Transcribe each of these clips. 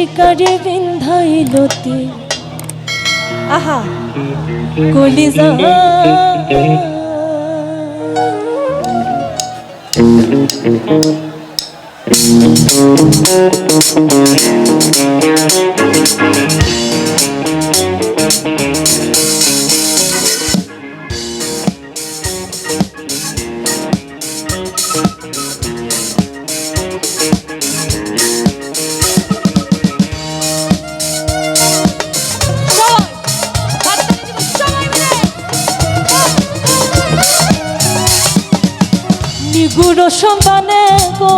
শিকারে বিন্ধাইলতি আহা কলিজা Thank you. নিগুড় সন্ধানে গো,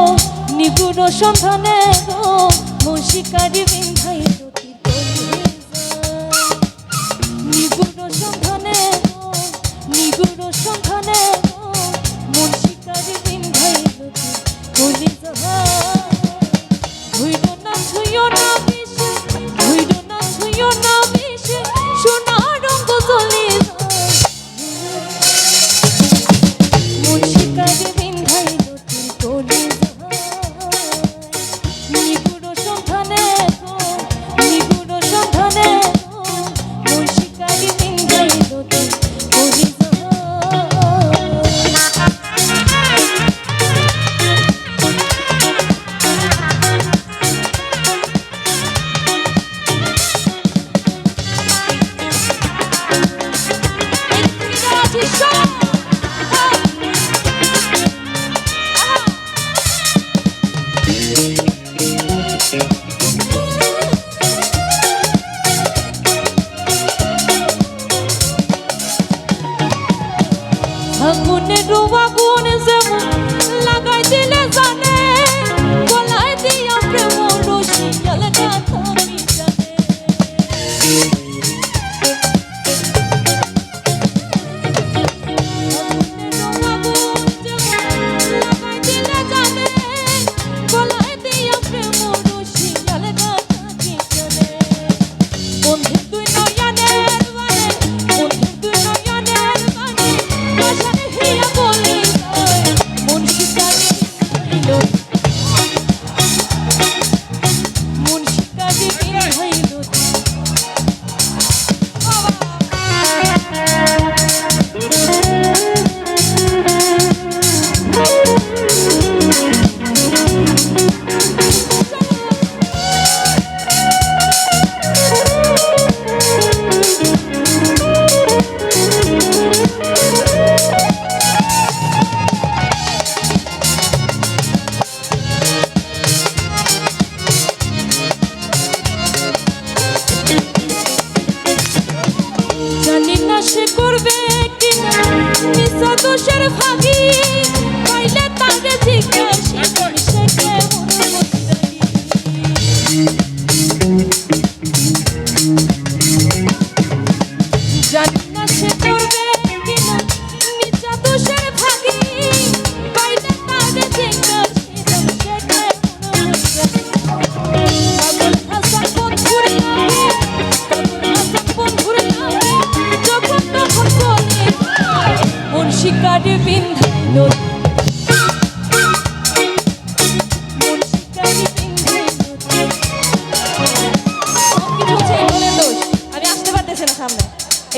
নিগুড় সন্ধানে গো মুশিকারি বিন্ধাই নিগুড় সন্ধানে নিগুড় সন্ধানে গো মৌসিকারি বিন্ধাই দোষের ফাঁকি পাইলে তাকে জিজ্ঞাসা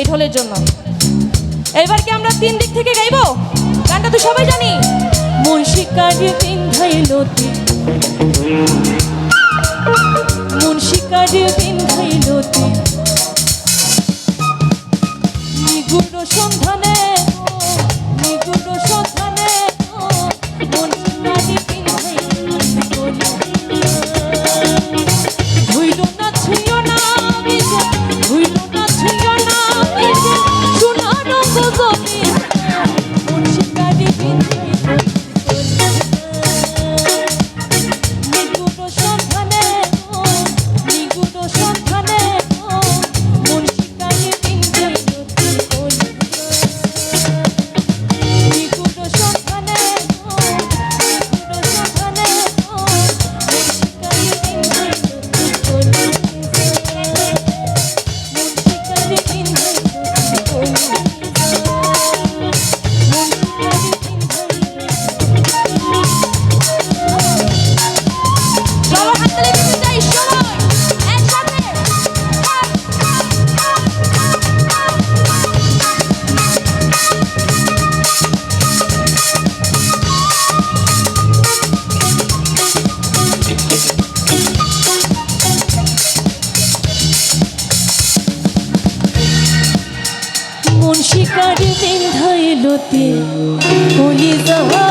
এই ঢোলের জন্য। এবার কি আমরা তিন দিক থেকে গাইবো? গানটা তো সবাই জানি। মুন্সি কাজে লতি মুন্সি কাজে লতি নিগুড় সন্ধানে কোন শিকারে বিন্ধাইলতে কলি যাহা